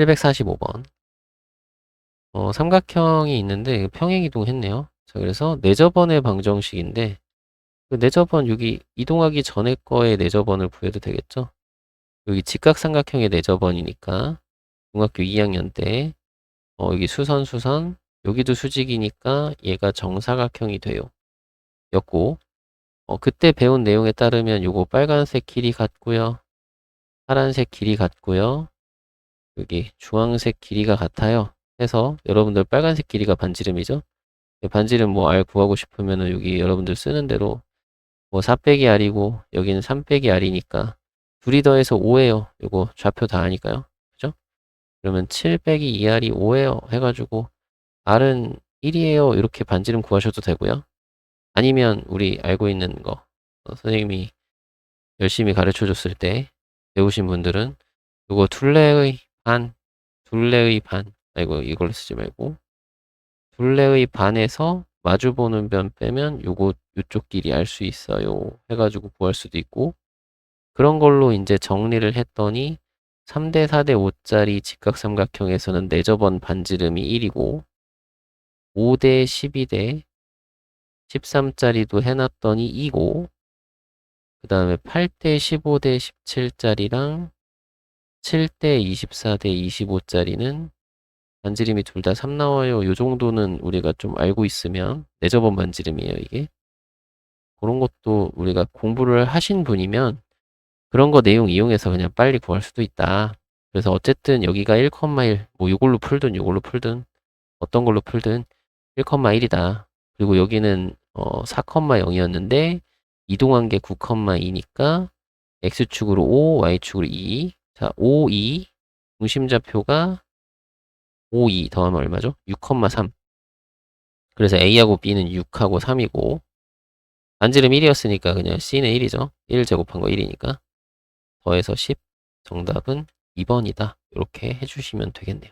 745번. 어, 삼각형이 있는데 평행이동 했네요. 자, 그래서 내저번의 방정식인데 그 내저번 여기 이동하기 전에 거에 내저번을 구해도 되겠죠? 여기 직각삼각형의 내저번이니까 중학교 2학년 때 어, 여기 수선 수선 여기도 수직이니까 얘가 정사각형이 돼요. 였고 어, 그때 배운 내용에 따르면 요거 빨간색 길이 같고요. 파란색 길이 같고요. 여기 주황색 길이가 같아요. 해서 여러분들 빨간색 길이가 반지름이죠. 반지름 뭐 R 구하고 싶으면은 여기 여러분들 쓰는 대로 뭐4 빼기 R이고 여기는 3 빼기 R이니까 둘이 더해서 5예요. 요거 좌표 다 아니까요. 그죠? 그러면 7 빼기 2R이 5예요. 해가지고 R은 1이에요. 이렇게 반지름 구하셔도 되고요. 아니면 우리 알고 있는 거 어, 선생님이 열심히 가르쳐 줬을 때 배우신 분들은 요거 둘레의 반, 둘레의 반, 아이고 이걸로 쓰지 말고. 둘레의 반에서 마주보는 변 빼면 요거 요쪽 길이 알 수 있어요. 해가지고 구할 수도 있고. 그런 걸로 이제 정리를 했더니 3대 4대 5짜리 직각삼각형에서는 내저번 반지름이 1이고 5대 12대 13짜리도 해놨더니 2고 그 다음에 8대 15대 17짜리랑 7대 24대 25짜리는 반지름이 둘 다 3 나와요. 요 정도는 우리가 좀 알고 있으면 내저번 반지름이에요, 이게. 그런 것도 우리가 공부를 하신 분이면 그런 거 내용 이용해서 그냥 빨리 구할 수도 있다. 그래서 어쨌든 여기가 1,1, 뭐 요걸로 풀든 요걸로 풀든 어떤 걸로 풀든 1,1이다. 그리고 여기는 어 4,0이었는데 이동한 게 9,2니까 x축으로 5, y축으로 2. 자, 5, 2 중심좌표가 5, 2 더하면 얼마죠? 6,3. 그래서 A하고 B는 6하고 3이고 반지름 1이었으니까 그냥 C는 1이죠. 1 제곱한 거 1이니까 더해서 10. 정답은 2번이다. 이렇게 해주시면 되겠네요.